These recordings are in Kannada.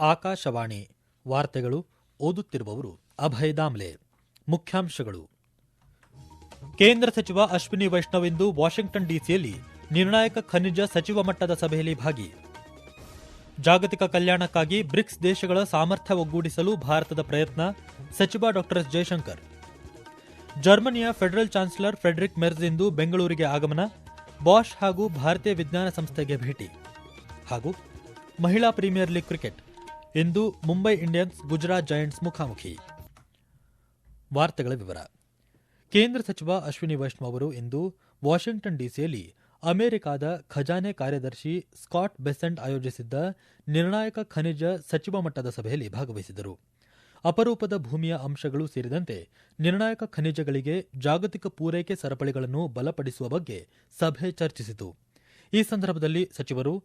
ಆಕಾಶವಾಣಿ ವಾರ್ತೆಗಳು ಓದುತ್ತಿರುವವರು ಅಭಯ ದಾಮ್ಲೆ. ಮುಖ್ಯಾಂಶಗಳು. ಕೇಂದ್ರ ಸಚಿವ ಅಶ್ವಿನಿ ವೈಷ್ಣವ್ ಇಂದು ವಾಷಿಂಗ್ಟನ್ ಡಿಸಿಯಲ್ಲಿ ನಿರ್ಣಾಯಕ ಖನಿಜ ಸಚಿವ ಮಟ್ಟದ ಸಭೆಯಲ್ಲಿ ಭಾಗಿ. ಜಾಗತಿಕ ಕಲ್ಯಾಣಕ್ಕಾಗಿ ಬ್ರಿಕ್ಸ್ ದೇಶಗಳ ಸಾಮರ್ಥ್ಯ ಒಗ್ಗೂಡಿಸಲು ಭಾರತದ ಪ್ರಯತ್ನ, ಸಚಿವ ಡಾ ಜಯಶಂಕರ್ ಜರ್ಮನಿಯ ಫೆಡರಲ್ ಚಾನ್ಸಲರ್ ಫ್ರೆಡರಿಕ್ ಮೆರ್ಜ್ ಇಂದು ಬೆಂಗಳೂರಿಗೆ ಆಗಮನ, ಬಾಷ್ ಹಾಗೂ ಭಾರತೀಯ ವಿಜ್ಞಾನ ಸಂಸ್ಥೆಗೆ ಭೇಟಿ. ಹಾಗೂ ಮಹಿಳಾ ಪ್ರೀಮಿಯರ್ ಲೀಗ್ ಕ್ರಿಕೆಟ್. ಇಂದು ಮುಂಬೈ ಇಂಡಿಯನ್ಸ್ ಗುಜರಾತ್ ಜೈಂಟ್ಸ್ ಮುಖಾಮುಖಿ. ವಾರ್ತೆಗಳ ವಿವರ. ಕೇಂದ್ರ ಸಚಿವ ಅಶ್ವಿನಿ ವೈಷ್ಣವ್ ಅವರು ಇಂದು ವಾಷಿಂಗ್ಟನ್ ಡಿಸಿಯಲ್ಲಿ ಅಮೆರಿಕಾದ ಖಜಾನೆ ಕಾರ್ಯದರ್ಶಿ ಸ್ಕಾಟ್ ಬೆಸೆಂಟ್ ಆಯೋಜಿಸಿದ್ದ ನಿರ್ಣಾಯಕ ಖನಿಜ ಸಚಿವ ಮಟ್ಟದ ಸಭೆಯಲ್ಲಿ ಭಾಗವಹಿಸಿದರು. ಅಪರೂಪದ ಭೂಮಿಯ ಅಂಶಗಳು ಸೇರಿದಂತೆ ನಿರ್ಣಾಯಕ ಖನಿಜಗಳಿಗೆ ಜಾಗತಿಕ ಪೂರೈಕೆ ಸರಪಳಿಗಳನ್ನು ಬಲಪಡಿಸುವ ಬಗ್ಗೆ ಸಭೆ ಚರ್ಚಿಸಿತು. ಈ ಸಂದರ್ಭದಲ್ಲಿ ಸಚಿವರು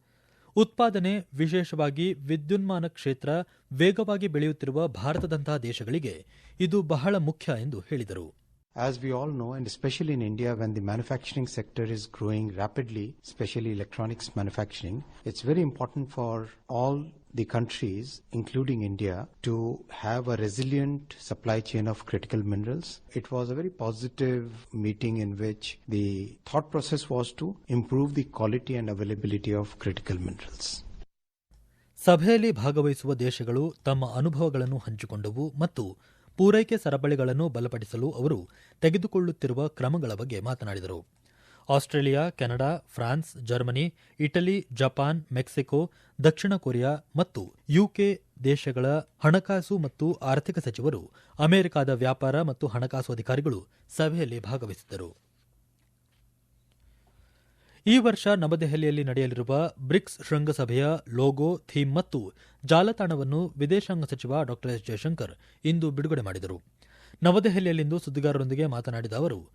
ಉತ್ಪಾದನೆ ವಿಶೇಷವಾಗಿ ವಿದ್ಯುನ್ಮಾನ ಕ್ಷೇತ್ರ ವೇಗವಾಗಿ ಬೆಳೆಯುತ್ತಿರುವ ಭಾರತದಂತಹ ದೇಶಗಳಿಗೆ ಇದು ಬಹಳ ಮುಖ್ಯ ಎಂದು ಹೇಳಿದರು. As we all know, and especially in India, when the manufacturing sector is growing rapidly, especially electronics manufacturing, it's very important for all the countries, including India, to have a resilient supply chain of critical minerals. It was a very positive meeting in which the thought process was to improve the quality and availability of critical minerals. ಸಭೆಯಲ್ಲಿ ಭಾಗವಹಿಸುವ ದೇಶಗಳು ತಮ್ಮ ಅನುಭವಗಳನ್ನು ಹಂಚಿಕೊಂಡವು ಮತ್ತು ಪೂರೈಕೆ ಸರಪಳಿಗಳನ್ನು ಬಲಪಡಿಸಲು ಅವರು ತೆಗೆದುಕೊಳ್ಳುತ್ತಿರುವ ಕ್ರಮಗಳ ಬಗ್ಗೆ ಮಾತನಾಡಿದರು. Australia, Canada, France, Germany, Italy, Japan, Mexico, ದಕ್ಷಿಣ ಕೊರಿಯಾ ಮತ್ತು ಯುಕೆ ದೇಶಗಳ ಹಣಕಾಸು ಮತ್ತು ಆರ್ಥಿಕ ಸಚಿವರು ಅಮೆರಿಕದ ವ್ಯಾಪಾರ ಮತ್ತು ಹಣಕಾಸು ಅಧಿಕಾರಿಗಳು ಸಭೆಯಲ್ಲಿ ಭಾಗವಹಿಸಿದ್ದರು. ಈ ವರ್ಷ ನವದೆಹಲಿಯಲ್ಲಿ ನಡೆಯಲಿರುವ ಬ್ರಿಕ್ಸ್ ಶೃಂಗಸಭೆಯ ಲೋಗೋ, ಥೀಮ್ ಮತ್ತು ಜಾಲತಾಣವನ್ನು ವಿದೇಶಾಂಗ ಸಚಿವ ಡಾ ಎಸ್ ಜಯಶಂಕರ್ ಇಂದು ಬಿಡುಗಡೆ ಮಾಡಿದರು. ನವದೆಹಲಿಯಲ್ಲಿಂದು ಸುದ್ದಿಗಾರರೊಂದಿಗೆ ಮಾತನಾಡಿದ ಅವರು,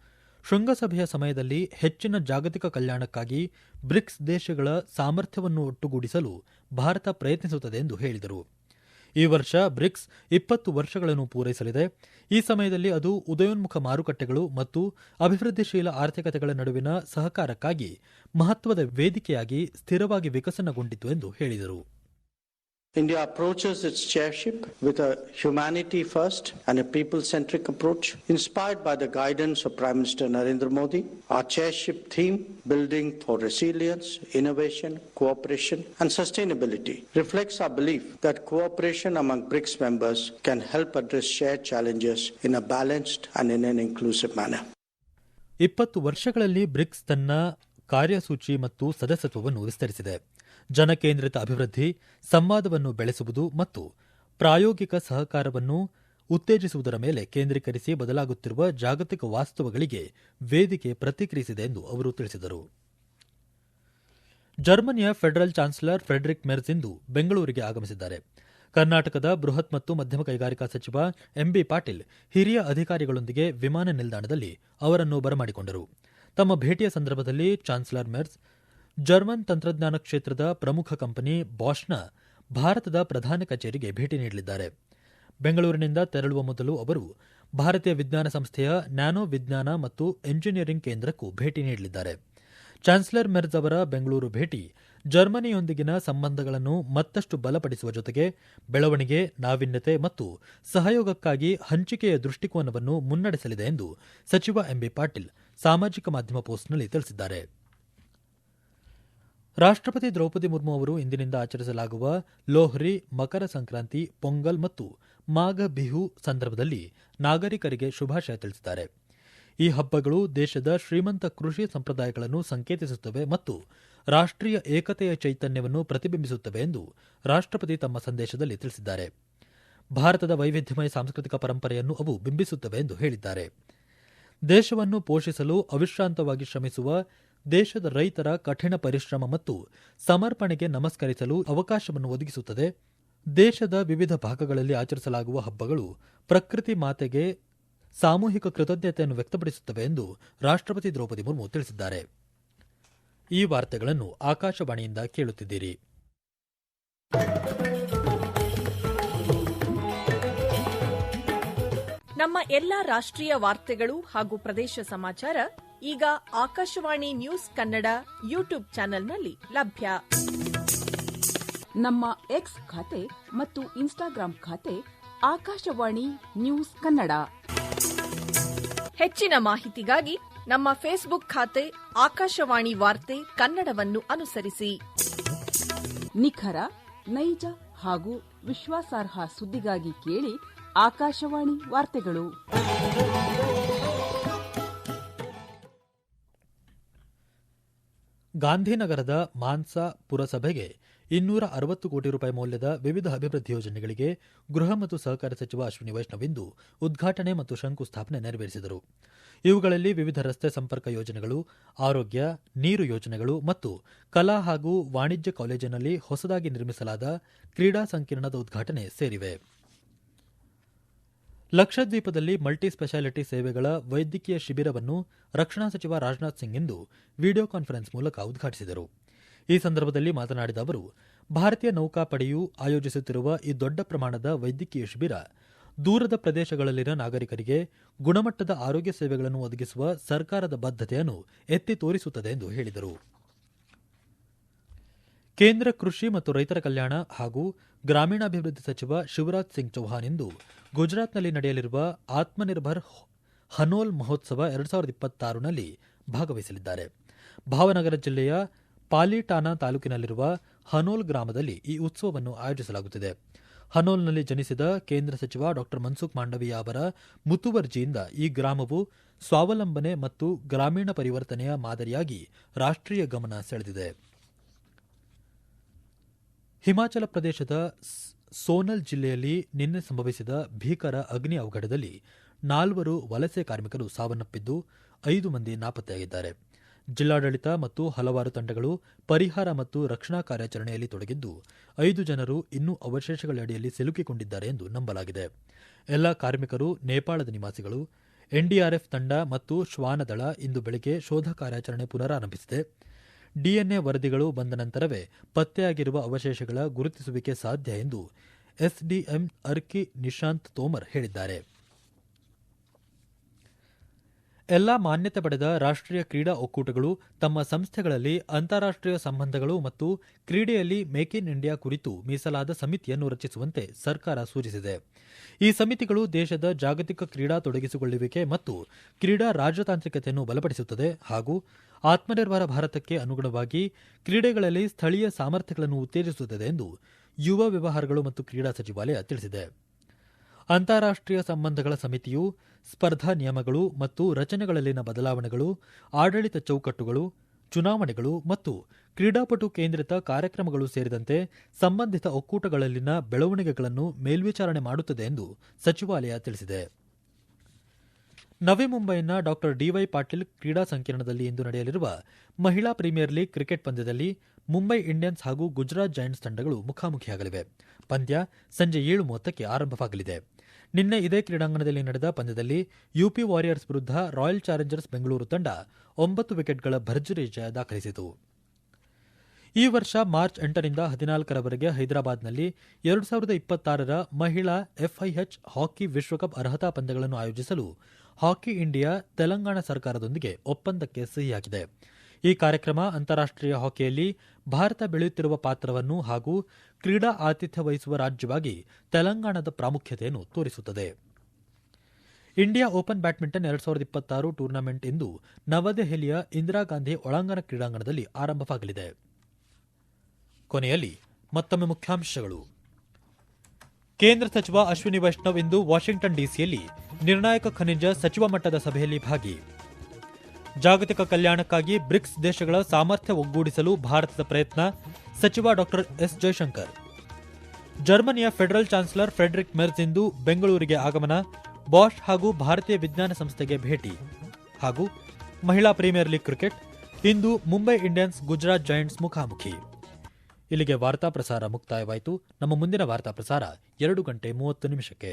ಶೃಂಗಸಭೆಯ ಸಮಯದಲ್ಲಿ ಹೆಚ್ಚಿನ ಜಾಗತಿಕ ಕಲ್ಯಾಣಕ್ಕಾಗಿ ಬ್ರಿಕ್ಸ್ ದೇಶಗಳ ಸಾಮರ್ಥ್ಯವನ್ನು ಒಟ್ಟುಗೂಡಿಸಲು ಭಾರತ ಪ್ರಯತ್ನಿಸುತ್ತದೆ ಎಂದು ಹೇಳಿದರು. ಈ ವರ್ಷ ಬ್ರಿಕ್ಸ್ ಇಪ್ಪತ್ತು ವರ್ಷಗಳನ್ನು ಪೂರೈಸಲಿದೆ. ಈ ಸಮಯದಲ್ಲಿ ಅದು ಉದಯೋನ್ಮುಖ ಮಾರುಕಟ್ಟೆಗಳು ಮತ್ತು ಅಭಿವೃದ್ಧಿಶೀಲ ಆರ್ಥಿಕತೆಗಳ ನಡುವಿನ ಸಹಕಾರಕ್ಕಾಗಿ ಮಹತ್ವದ ವೇದಿಕೆಯಾಗಿ ಸ್ಥಿರವಾಗಿ ವಿಕಸನಗೊಂಡಿತು ಎಂದು ಹೇಳಿದರು. India approaches its chairship with a humanity first and a people centric approach. Inspired by the guidance of Prime Minister Narendra Modi, our chairship theme, Building for Resilience, Innovation, Cooperation and Sustainability, reflects our belief that cooperation among BRICS members can help address shared challenges in a balanced and in an inclusive manner. ಇಪ್ಪತ್ತು ವರ್ಷಗಳಲ್ಲಿ ಬ್ರಿಕ್ಸ್ ತನ್ನ ಕಾರ್ಯಸೂಚಿ ಮತ್ತು ಸದಸ್ಯತ್ವವನ್ನು ವಿಸ್ತರಿಸಿದೆ ಜನಕೇಂದ್ರಿತ ಅಭಿವೃದ್ಧಿ, ಸಂವಾದವನ್ನು ಬೆಳೆಸುವುದು ಮತ್ತು ಪ್ರಾಯೋಗಿಕ ಸಹಕಾರವನ್ನು ಉತ್ತೇಜಿಸುವುದರ ಮೇಲೆ ಕೇಂದ್ರೀಕರಿಸಿ ಬದಲಾಗುತ್ತಿರುವ ಜಾಗತಿಕ ವಾಸ್ತವಗಳಿಗೆ ವೇದಿಕೆ ಪ್ರತಿಕ್ರಿಯಿಸಿದೆ ಎಂದು ಅವರು ತಿಳಿಸಿದರು. ಜರ್ಮನಿಯ ಫೆಡರಲ್ ಚಾನ್ಸಲರ್ ಫ್ರೆಡರಿಕ್ ಮೆರ್ಜ್ ಇಂದು ಬೆಂಗಳೂರಿಗೆ ಆಗಮಿಸಿದ್ದಾರೆ. ಕರ್ನಾಟಕದ ಬೃಹತ್ ಮತ್ತು ಮಧ್ಯಮ ಕೈಗಾರಿಕಾ ಸಚಿವ ಎಂಬಿ ಪಾಟೀಲ್ ಹಿರಿಯ ಅಧಿಕಾರಿಗಳೊಂದಿಗೆ ವಿಮಾನ ನಿಲ್ದಾಣದಲ್ಲಿ ಅವರನ್ನು ಬರಮಾಡಿಕೊಂಡರು. ತಮ್ಮ ಭೇಟಿಯ ಸಂದರ್ಭದಲ್ಲಿ ಚಾನ್ಸಲರ್ ಮೆರ್ಜ್ ಜರ್ಮನ್ ತಂತ್ರಜ್ಞಾನ ಕ್ಷೇತ್ರದ ಪ್ರಮುಖ ಕಂಪನಿ ಬಾಷ್ನ ಭಾರತದ ಪ್ರಧಾನ ಕಚೇರಿಗೆ ಭೇಟಿ ನೀಡಲಿದ್ದಾರೆ. ಬೆಂಗಳೂರಿನಿಂದ ತೆರಳುವ ಮೊದಲು ಅವರು ಭಾರತೀಯ ವಿಜ್ಞಾನ ಸಂಸ್ಥೆಯ ನ್ಯಾನೋ ವಿಜ್ಞಾನ ಮತ್ತು ಎಂಜಿನಿಯರಿಂಗ್ ಕೇಂದ್ರಕ್ಕೂ ಭೇಟಿ ನೀಡಲಿದ್ದಾರೆ. ಚಾನ್ಸಲರ್ ಮೆರ್ಜ್ ಅವರ ಬೆಂಗಳೂರು ಭೇಟಿ ಜರ್ಮನಿಯೊಂದಿಗಿನ ಸಂಬಂಧಗಳನ್ನು ಮತ್ತಷ್ಟು ಬಲಪಡಿಸುವ ಜೊತೆಗೆ ಬೆಳವಣಿಗೆ, ನಾವೀನ್ಯತೆ ಮತ್ತು ಸಹಯೋಗಕ್ಕಾಗಿ ಹಂಚಿಕೆಯ ದೃಷ್ಟಿಕೋನವನ್ನು ಮುನ್ನಡೆಸಲಿದೆ ಎಂದು ಸಚಿವ ಎಂಬಿ ಪಾಟೀಲ್ ಸಾಮಾಜಿಕ ಮಾಧ್ಯಮ ಪೋಸ್ಟ್ನಲ್ಲಿ ತಿಳಿಸಿದ್ದಾರೆ. ರಾಷ್ಟ್ರಪತಿ ದ್ರೌಪದಿ ಮುರ್ಮು ಅವರು ಇಂದಿನಿಂದ ಆಚರಿಸಲಾಗುವ ಲೋಹ್ರಿ, ಮಕರ ಸಂಕ್ರಾಂತಿ, ಪೊಂಗಲ್ ಮತ್ತು ಮಾಘ ಬಿಹು ಸಂದರ್ಭದಲ್ಲಿ ನಾಗರಿಕರಿಗೆ ಶುಭಾಶಯ ತಿಳಿಸಿದ್ದಾರೆ. ಈ ಹಬ್ಬಗಳು ದೇಶದ ಶ್ರೀಮಂತ ಕೃಷಿ ಸಂಪ್ರದಾಯಗಳನ್ನು ಸಂಕೇತಿಸುತ್ತವೆ ಮತ್ತು ರಾಷ್ಟ್ರೀಯ ಏಕತೆಯ ಚೈತನ್ಯವನ್ನು ಪ್ರತಿಬಿಂಬಿಸುತ್ತವೆ ಎಂದು ರಾಷ್ಟ್ರಪತಿ ತಮ್ಮ ಸಂದೇಶದಲ್ಲಿ ತಿಳಿಸಿದ್ದಾರೆ. ಭಾರತದ ವೈವಿಧ್ಯಮಯ ಸಾಂಸ್ಕೃತಿಕ ಪರಂಪರೆಯನ್ನು ಅವು ಬಿಂಬಿಸುತ್ತವೆ ಎಂದು ಹೇಳಿದ್ದಾರೆ. ದೇಶವನ್ನು ಪೋಷಿಸಲು ಅವಿಶ್ರಾಂತವಾಗಿ ಶ್ರಮಿಸುವ ದೇಶದ ರೈತರ ಕಠಿಣ ಪರಿಶ್ರಮ ಮತ್ತು ಸಮರ್ಪಣೆಗೆ ನಮಸ್ಕರಿಸಲು ಅವಕಾಶವನ್ನು ಒದಗಿಸುತ್ತದೆ. ದೇಶದ ವಿವಿಧ ಭಾಗಗಳಲ್ಲಿ ಆಚರಿಸಲಾಗುವ ಹಬ್ಬಗಳು ಪ್ರಕೃತಿ ಮಾತೆಗೆ ಸಾಮೂಹಿಕ ಕೃತಜ್ಞತೆಯನ್ನು ವ್ಯಕ್ತಪಡಿಸುತ್ತವೆ ಎಂದು ರಾಷ್ಟ್ರಪತಿ ದ್ರೌಪದಿ ಮುರ್ಮು ತಿಳಿಸಿದ್ದಾರೆ. ಈ ವಾರ್ತೆಗಳನ್ನು ಆಕಾಶವಾಣಿಯಿಂದ ಕೇಳುತ್ತಿದ್ದೀರಿ. ನಮ್ಮ ಎಲ್ಲಾ ರಾಷ್ಟ್ರೀಯ ವಾರ್ತೆಗಳು ಹಾಗೂ ಪ್ರದೇಶ ಸಮಾಚಾರ ಈಗ ಆಕಾಶವಾಣಿ ನ್ಯೂಸ್ ಕನ್ನಡ ಯೂಟ್ಯೂಬ್ ಚಾನೆಲ್ನಲ್ಲಿ ಲಭ್ಯ. ನಮ್ಮ ಎಕ್ಸ್ ಖಾತೆ ಮತ್ತು ಇನ್ಸ್ಟಾಗ್ರಾಂ ಖಾತೆ ಆಕಾಶವಾಣಿ ನ್ಯೂಸ್ ಕನ್ನಡ. ಹೆಚ್ಚಿನ ಮಾಹಿತಿಗಾಗಿ ನಮ್ಮ ಫೇಸ್ಬುಕ್ ಖಾತೆ ಆಕಾಶವಾಣಿ ವಾರ್ತೆ ಕನ್ನಡವನ್ನು ಅನುಸರಿಸಿ. ನಿಖರ ನೈಜ ಹಾಗೂ ವಿಶ್ವಾಸಾರ್ಹ ಸುದ್ದಿಗಾಗಿ ಕೇಳಿ ಆಕಾಶವಾಣಿ ವಾರ್ತೆಗಳು. ಗಾಂಧಿನಗರದ ಮಾನ್ಸಾ ಪುರಸಭೆಗೆ ಇನ್ನೂರ ಅರವತ್ತು ಕೋಟಿ ರೂಪಾಯಿ ಮೌಲ್ಯದ ವಿವಿಧ ಅಭಿವೃದ್ಧಿ ಯೋಜನೆಗಳಿಗೆ ಗೃಹ ಮತ್ತು ಸಹಕಾರ ಸಚಿವ ಅಶ್ವಿನಿ ವೈಷ್ಣವ್ ಇಂದು ಉದ್ಘಾಟನೆ ಮತ್ತು ಶಂಕುಸ್ಥಾಪನೆ ನೆರವೇರಿಸಿದರು. ಇವುಗಳಲ್ಲಿ ವಿವಿಧ ರಸ್ತೆ ಸಂಪರ್ಕ ಯೋಜನೆಗಳು, ಆರೋಗ್ಯ, ನೀರು ಯೋಜನೆಗಳು ಮತ್ತು ಕಲಾ ಹಾಗೂ ವಾಣಿಜ್ಯ ಕಾಲೇಜಿನಲ್ಲಿ ಹೊಸದಾಗಿ ನಿರ್ಮಿಸಲಾದ ಕ್ರೀಡಾ ಸಂಕೀರ್ಣದ ಉದ್ಘಾಟನೆ ಸೇರಿವೆ. ಲಕ್ಷದ್ವೀಪದಲ್ಲಿ ಮಲ್ಟಿ ಸ್ಪೆಷಾಲಿಟಿ ಸೇವೆಗಳ ವೈದ್ಯಕೀಯ ಶಿಬಿರವನ್ನು ರಕ್ಷಣಾ ಸಚಿವ ರಾಜನಾಥ್ ಸಿಂಗ್ ಇಂದು ವಿಡಿಯೋ ಕಾನ್ಫರೆನ್ಸ್ ಮೂಲಕ ಉದ್ಘಾಟಿಸಿದರು. ಈ ಸಂದರ್ಭದಲ್ಲಿ ಮಾತನಾಡಿದ ಅವರು, ಭಾರತೀಯ ನೌಕಾಪಡೆಯು ಆಯೋಜಿಸುತ್ತಿರುವ ಈ ದೊಡ್ಡ ಪ್ರಮಾಣದ ವೈದ್ಯಕೀಯ ಶಿಬಿರ ದೂರದ ಪ್ರದೇಶಗಳಲ್ಲಿನ ನಾಗರಿಕರಿಗೆ ಗುಣಮಟ್ಟದ ಆರೋಗ್ಯ ಸೇವೆಗಳನ್ನು ಒದಗಿಸುವ ಸರ್ಕಾರದ ಬದ್ಧತೆಯನ್ನು ಎತ್ತಿ ತೋರಿಸುತ್ತದೆ ಎಂದು ಹೇಳಿದರು. ಕೇಂದ್ರ ಕೃಷಿ ಮತ್ತು ರೈತರ ಕಲ್ಯಾಣ ಹಾಗೂ ಗ್ರಾಮೀಣಾಭಿವೃದ್ಧಿ ಸಚಿವ ಶಿವರಾಜ್ ಸಿಂಗ್ ಚೌಹಾನ್ ಇಂದು ಗುಜರಾತ್ನಲ್ಲಿ ನಡೆಯಲಿರುವ ಆತ್ಮನಿರ್ಭರ್ ಹನೋಲ್ ಮಹೋತ್ಸವ ಎರಡು ಸಾವಿರದ ಇಪ್ಪತ್ತಾರನಲ್ಲಿ ಭಾಗವಹಿಸಲಿದ್ದಾರೆ. ಭಾವನಗರ ಜಿಲ್ಲೆಯ ಪಾಲಿಟಾನಾ ತಾಲೂಕಿನಲ್ಲಿರುವ ಹನೋಲ್ ಗ್ರಾಮದಲ್ಲಿ ಈ ಉತ್ಸವವನ್ನು ಆಯೋಜಿಸಲಾಗುತ್ತಿದೆ. ಹನೋಲ್ನಲ್ಲಿ ಜನಿಸಿದ ಕೇಂದ್ರ ಸಚಿವ ಡಾ ಮನ್ಸುಖ್ ಮಾಂಡವೀಯ ಅವರ ಮುತುವರ್ಜಿಯಿಂದ ಈ ಗ್ರಾಮವು ಸ್ವಾವಲಂಬನೆ ಮತ್ತು ಗ್ರಾಮೀಣ ಪರಿವರ್ತನೆಯ ಮಾದರಿಯಾಗಿ ರಾಷ್ಟ್ರೀಯ ಗಮನ ಸೆಳೆದಿದೆ. ಹಿಮಾಚಲ ಪ್ರದೇಶದ ಸೋನಲ್ ಜಿಲ್ಲೆಯಲ್ಲಿ ನಿನ್ನೆ ಸಂಭವಿಸಿದ ಭೀಕರ ಅಗ್ನಿ ಅವಘಡದಲ್ಲಿ ನಾಲ್ವರು ವಲಸೆ ಕಾರ್ಮಿಕರು ಸಾವನ್ನಪ್ಪಿದ್ದು ಐದು ಮಂದಿ ನಾಪತ್ತೆಯಾಗಿದ್ದಾರೆ. ಜಿಲ್ಲಾಡಳಿತ ಮತ್ತು ಹಲವಾರು ತಂಡಗಳು ಪರಿಹಾರ ಮತ್ತು ರಕ್ಷಣಾ ಕಾರ್ಯಾಚರಣೆಯಲ್ಲಿ ತೊಡಗಿದ್ದು ಐದು ಜನರು ಇನ್ನೂ ಅವಶೇಷಗಳಡಿಯಲ್ಲಿ ಸಿಲುಕಿಕೊಂಡಿದ್ದಾರೆ ಎಂದು ನಂಬಲಾಗಿದೆ. ಎಲ್ಲ ಕಾರ್ಮಿಕರು, ನೇಪಾಳದ ನಿವಾಸಿಗಳು ಎನ್ಡಿಆರ್ಎಫ್ ತಂಡ ಮತ್ತು ಶ್ವಾನದಳ ಇಂದು ಬೆಳಗ್ಗೆ ಶೋಧ ಕಾರ್ಯಾಚರಣೆ ಪುನರಾರಂಭಿಸಿದೆ. ಡಿಎನ್ಎ ವರದಿಗಳು ಬಂದ ನಂತರವೇ ಪತ್ತೆಯಾಗಿರುವ ಅವಶೇಷಗಳ ಗುರುತಿಸುವಿಕೆ ಸಾಧ್ಯ ಎಂದು ಎಸ್ಡಿಎಂ ಅರ್ಕಿ ನಿಶಾಂತ್ ತೋಮರ್ ಹೇಳಿದ್ದಾರೆ. ಎಲ್ಲಾ ಮಾನ್ಯತೆ ಪಡೆದ ರಾಷ್ಟ್ರೀಯ ಕ್ರೀಡಾ ಒಕ್ಕೂಟಗಳು ತಮ್ಮ ಸಂಸ್ಥೆಗಳಲ್ಲಿ ಅಂತಾರಾಷ್ಟ್ರೀಯ ಸಂಬಂಧಗಳು ಮತ್ತು ಕ್ರೀಡೆಯಲ್ಲಿ ಮೇಕ್ ಇನ್ ಇಂಡಿಯಾ ಕುರಿತು ಮೀಸಲಾದ ಸಮಿತಿಯನ್ನು ರಚಿಸುವಂತೆ ಸರ್ಕಾರ ಸೂಚಿಸಿದೆ. ಈ ಸಮಿತಿಗಳು ದೇಶದ ಜಾಗತಿಕ ಕ್ರೀಡಾ ತೊಡಗಿಸಿಕೊಳ್ಳುವಿಕೆ ಮತ್ತು ಕ್ರೀಡಾ ರಾಜತಾಂತ್ರಿಕತೆಯನ್ನು ಬಲಪಡಿಸುತ್ತದೆ ಹಾಗೂ ಆತ್ಮನಿರ್ಭರ ಭಾರತಕ್ಕೆ ಅನುಗುಣವಾಗಿ ಕ್ರೀಡೆಗಳಲ್ಲಿ ಸ್ಥಳೀಯ ಸಾಮರ್ಥ್ಯಗಳನ್ನು ಉತ್ತೇಜಿಸುತ್ತದೆ ಎಂದು ಯುವ ವ್ಯವಹಾರಗಳು ಮತ್ತು ಕ್ರೀಡಾ ಸಚಿವಾಲಯ ತಿಳಿಸಿದೆ. ಅಂತಾರಾಷ್ಟ್ರೀಯ ಸಂಬಂಧಗಳ ಸಮಿತಿಯು, ಸ್ಪರ್ಧಾ ನಿಯಮಗಳು ಮತ್ತು ರಚನೆಗಳಲ್ಲಿನ ಬದಲಾವಣೆಗಳು, ಆಡಳಿತ ಚೌಕಟ್ಟುಗಳು, ಚುನಾವಣೆಗಳು ಮತ್ತು ಕ್ರೀಡಾಪಟು ಕೇಂದ್ರಿತ ಕಾರ್ಯಕ್ರಮಗಳು ಸೇರಿದಂತೆ ಸಂಬಂಧಿತ ಒಕ್ಕೂಟಗಳಲ್ಲಿನ ಬೆಳವಣಿಗೆಗಳನ್ನು ಮೇಲ್ವಿಚಾರಣೆ ಮಾಡುತ್ತದೆ ಎಂದು ಸಚಿವಾಲಯ ತಿಳಿಸಿದೆ. ನವಿ ಮುಂಬೈನ ಡಾ. ಡಿವೈ ಪಾಟೀಲ್ ಕ್ರೀಡಾ ಸಂಕೀರ್ಣದಲ್ಲಿ ಇಂದು ನಡೆಯಲಿರುವ ಮಹಿಳಾ ಪ್ರೀಮಿಯರ್ ಲೀಗ್ ಕ್ರಿಕೆಟ್ ಪಂದ್ಯದಲ್ಲಿ ಮುಂಬೈ ಇಂಡಿಯನ್ಸ್ ಹಾಗೂ ಗುಜರಾತ್ ಜೈಂಟ್ಸ್ ತಂಡಗಳು ಮುಖಾಮುಖಿಯಾಗಲಿವೆ. ಪಂದ್ಯ ಸಂಜೆ ಏಳು ಮೂವತ್ತಕ್ಕೆ ಆರಂಭವಾಗಲಿದೆ. ನಿನ್ನೆ ಇದೇ ಕ್ರೀಡಾಂಗಣದಲ್ಲಿ ನಡೆದ ಪಂದ್ಯದಲ್ಲಿ ಯುಪಿ ವಾರಿಯರ್ಸ್ ವಿರುದ್ಧ ರಾಯಲ್ ಚಾಲೆಂಜರ್ಸ್ ಬೆಂಗಳೂರು ತಂಡ ಒಂಬತ್ತು ವಿಕೆಟ್ಗಳ ಭರ್ಜರಿ ಜಯ ದಾಖಲಿಸಿತು. ಈ ವರ್ಷ ಮಾರ್ಚ್ ಎಂಟರಿಂದ ಹದಿನಾಲ್ಕರವರೆಗೆ ಹೈದರಾಬಾದ್ನಲ್ಲಿ ಎರಡು ಸಾವಿರದ ಇಪ್ಪತ್ತಾರರ ಮಹಿಳಾ ಎಫ್ಐಎಚ್ ಹಾಕಿ ವಿಶ್ವಕಪ್ ಅರ್ಹತಾ ಪಂದ್ಯಗಳನ್ನು ಆಯೋಜಿಸಲು ಹಾಕಿ ಇಂಡಿಯಾ ತೆಲಂಗಾಣ ಸರ್ಕಾರದೊಂದಿಗೆ ಒಪ್ಪಂದಕ್ಕೆ ಸಹಿಯಾಗಿದೆ. ಈ ಕಾರ್ಯಕ್ರಮ ಅಂತಾರಾಷ್ಟೀಯ ಹಾಕಿಯಲ್ಲಿ ಭಾರತ ಬೆಳೆಯುತ್ತಿರುವ ಪಾತ್ರವನ್ನು ಹಾಗೂ ಕ್ರೀಡಾ ಆತಿಥ್ಯ ವಹಿಸುವ ರಾಜ್ಯವಾಗಿ ತೆಲಂಗಾಣದ ಪ್ರಾಮುಖ್ಯತೆಯನ್ನು ತೋರಿಸುತ್ತದೆ. ಇಂಡಿಯಾ ಓಪನ್ ಬ್ಯಾಡ್ಮಿಂಟನ್ ಎರಡ್ ಸಾವಿರದ ಇಪ್ಪತ್ತಾರು ಟೂರ್ನಮೆಂಟ್ ಇಂದು ನವದೆಹಲಿಯ ಇಂದಿರಾ ಗಾಂಧಿ ಒಳಾಂಗಣ ಕ್ರೀಡಾಂಗಣದಲ್ಲಿ ಆರಂಭವಾಗಲಿದೆ. ಕೊನೆಯಲ್ಲಿ ಮತ್ತೊಮ್ಮೆ ಮುಖ್ಯಾಂಶಗಳು. ಕೇಂದ್ರ ಸಚಿವ ಅಶ್ವಿನಿ ವೈಷ್ಣವ್ ಇಂದು ವಾಷಿಂಗ್ಟನ್ ಡಿಸಿಯಲ್ಲಿ ನಿರ್ಣಾಯಕ ಖನಿಜ ಸಚಿವ ಮಟ್ಟದ ಸಭೆಯಲ್ಲಿ ಭಾಗಿ. ಜಾಗತಿಕ ಕಲ್ಯಾಣಕ್ಕಾಗಿ ಬ್ರಿಕ್ಸ್ ದೇಶಗಳ ಸಾಮರ್ಥ್ಯ ಒಗ್ಗೂಡಿಸಲು ಭಾರತದ ಪ್ರಯತ್ನ, ಸಚಿವ ಡಾಕ್ಟರ್ ಎಸ್ ಜಯಶಂಕರ್ ಜರ್ಮನಿಯ ಫೆಡರಲ್ ಚಾನ್ಸಲರ್ ಫ್ರೆಡರಿಕ್ ಮೆರ್ಜ್ ಇಂದು ಬೆಂಗಳೂರಿಗೆ ಆಗಮನ, ಬಾಷ್ ಹಾಗೂ ಭಾರತೀಯ ವಿಜ್ಞಾನ ಸಂಸ್ಥೆಗೆ ಭೇಟಿ. ಹಾಗೂ ಮಹಿಳಾ ಪ್ರೀಮಿಯರ್ ಲೀಗ್ ಕ್ರಿಕೆಟ್, ಇಂದು ಮುಂಬೈ ಇಂಡಿಯನ್ಸ್ ಗುಜರಾತ್ ಜೈಂಟ್ಸ್ ಮುಖಾಮುಖಿ. ಇಲ್ಲಿಗೆ ವಾರ್ತಾ ಪ್ರಸಾರ ಮುಕ್ತಾಯವಾಯಿತು. ನಮ್ಮ ಮುಂದಿನ ವಾರ್ತಾ ಪ್ರಸಾರ ಎರಡು ಗಂಟೆ ಮೂವತ್ತು ನಿಮಿಷಕ್ಕೆ.